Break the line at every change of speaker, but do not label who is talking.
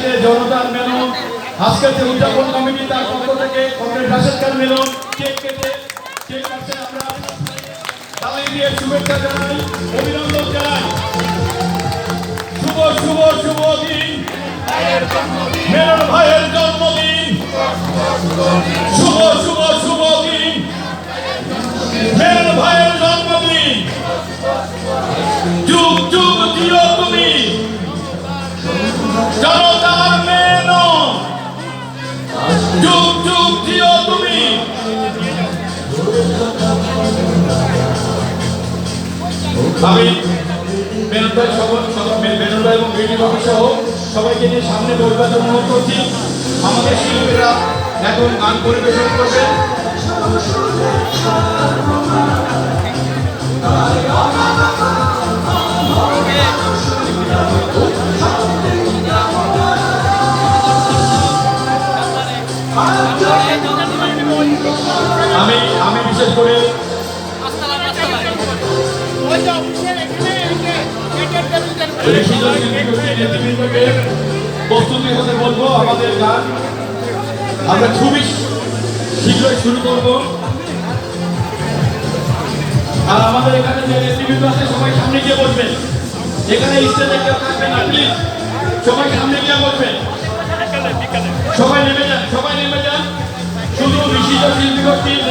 শীতে জনতার মেলন আজকের উদযাপন কমিটি তার পক্ষ থেকে কমরেড রাশেদ মেলন। ভাইয়ের ভাইয়ের যুগ যুগ তুমি। জনতার যুগ দিও তুমি। আমি সব সব- এবং বিডি বাবু সহ সবাইকে নিয়ে সামনে বলবার জন্য অনুরোধ করছি। আমাদের শিল্পীরা এখন গান পরিবেশন করবেন আমি আমি বিশেষ করে প্রস্তুতি হতে বলব আমাদের গান। আমরা খুবই শীঘ্রই শুরু করব। আর আমাদের এখানে যে নেতৃবৃন্দ আছে, সবাই সামনে গিয়ে বসবেন এখানে স্টেজে কেউ থাকবেন না প্লিজ সবাই সামনে গিয়ে বসবেন সবাই নেমে যান, সবাই নেমে যান। শুধু ঋষিজ শিল্পী